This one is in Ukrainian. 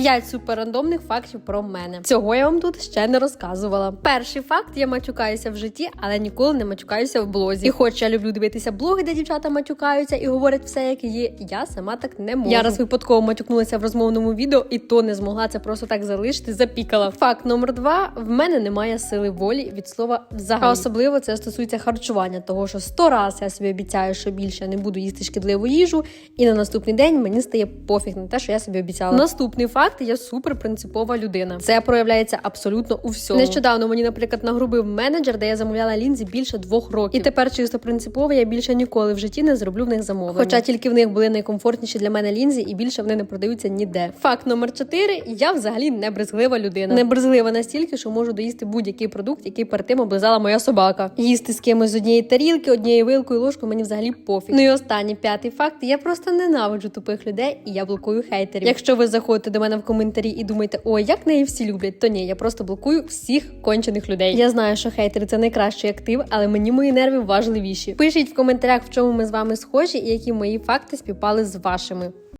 П'ять суперрандомних фактів про мене. Цього я вам тут ще не розказувала. Перший факт: я матюкаюся в житті, але ніколи не матюкаюся в блозі. І хоч я люблю дивитися блоги, де дівчата матюкаються і говорять все, як є, я сама так не можу. Я раз випадково матюкнулася в розмовному відео, і то не змогла це просто так залишити. Запікала. Факт номер два: в мене немає сили волі від слова взагалі. А особливо це стосується харчування, того що сто раз я собі обіцяю, що більше не буду їсти шкідливу їжу, і на наступний день мені стає пофіг на те, що я собі обіцяла. Наступний факт: я супер принципова людина. Це проявляється абсолютно у всьому. Нещодавно мені, наприклад, нагрубив менеджер, де я замовляла лінзі більше двох років. І тепер чисто принципово я більше ніколи в житті не зроблю в них замовлення. Хоча тільки в них були найкомфортніші для мене лінзі, і більше вони не продаються ніде. Факт номер 4. Я взагалі не брезглива людина. Не брезглива настільки, що можу доїсти будь-який продукт, який перед тим облизала моя собака. Їсти з кимось з однієї тарілки, однією вилкою, ложкою мені взагалі пофіг. Ну і останній п'ятий факт: я просто ненавиджу тупих людей і я блокую хейтерів. Якщо ви заходите до мене в коментарі і думаєте, ой, як неї всі люблять, то ні, я просто блокую всіх кончених людей. Я знаю, що хейтери це найкращий актив, але мені мої нерви важливіші. Пишіть в коментарях, в чому ми з вами схожі і які мої факти співпали з вашими.